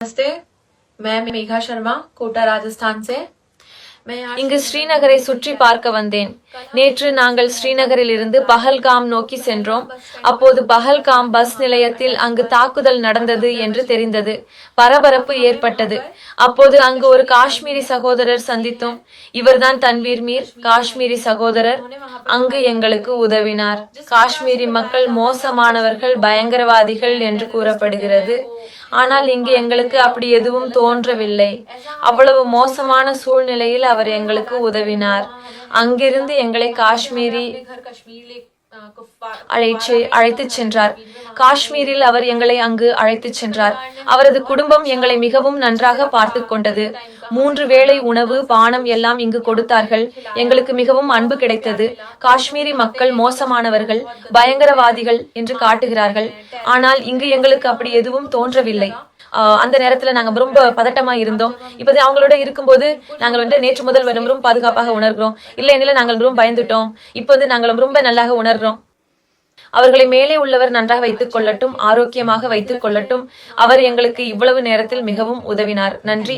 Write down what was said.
नमस्ते मैं मेघा शर्मा कोटा राजस्थान से मैं आज இங்கு ஸ்ரீநகரை சுற்றி பார்க்க வந்தேன் நேற்று நாங்கள் ஸ்ரீநகரில் இருந்து பஹல்காம் நோக்கி சென்றோம். அப்போது பஹல்காம் பஸ் நிலையத்தில் அங்கு தாக்குதல் நடந்தது என்று தெரிந்தது. பரபரப்பு ஏற்பட்டது. அப்போது அங்கு ஒரு காஷ்மீரி சகோதரர் சந்தித்தோம். இவர்தான் தன்வீர் மீர் காஷ்மீரி சகோதரர். அங்கு எங்களுக்கு உதவினார். காஷ்மீரி மக்கள் மோசமானவர்கள் பயங்கரவாதிகள் என்று கூறப்படுகிறது. ஆனால் இங்கு எங்களுக்கு அப்படி எதுவும் தோன்றவில்லை. அவ்வளவு மோசமான சூழ்நிலையில் அவர் எங்களுக்கு உதவினார். அங்கிருந்து எங்களை காஷ்மீரி அழைச்சு அழைத்துச் சென்றார். காஷ்மீரில் அவர் எங்களை அங்கு அழைத்துச் சென்றார். அவரது குடும்பம் எங்களை மிகவும் நன்றாக பார்த்து கொண்டது. மூன்று வேளை உணவு பானம் எல்லாம் இங்கு கொடுத்தார்கள். எங்களுக்கு மிகவும் அன்பு கிடைத்தது. காஷ்மீரி மக்கள் மோசமானவர்கள் பயங்கரவாதிகள் என்று காட்டுகிறார்கள். ஆனால் இங்கு எங்களுக்கு அப்படி எதுவும் தோன்றவில்லை. அந்த நேரத்துல நாங்க ரொம்ப பதட்டமா இருந்தோம். இப்போது அவங்களோட இருக்கும்போது நாங்கள் வந்து நேற்று முதல் வரும் ரொம்ப பாதுகாப்பாக உணர்கிறோம். இல்லை எனில நாங்கள் ரொம்ப பயந்துட்டோம். இப்போது நாங்கள் ரொம்ப நல்லாக உணர்கிறோம். அவர்களை மேலே உள்ளவர் நன்றாக வைத்துக் கொள்ளட்டும் ஆரோக்கியமாக வைத்துக் கொள்ளட்டும். அவர் எங்களுக்கு இவ்வளவு நேரத்தில் மிகவும் உதவினார். நன்றி.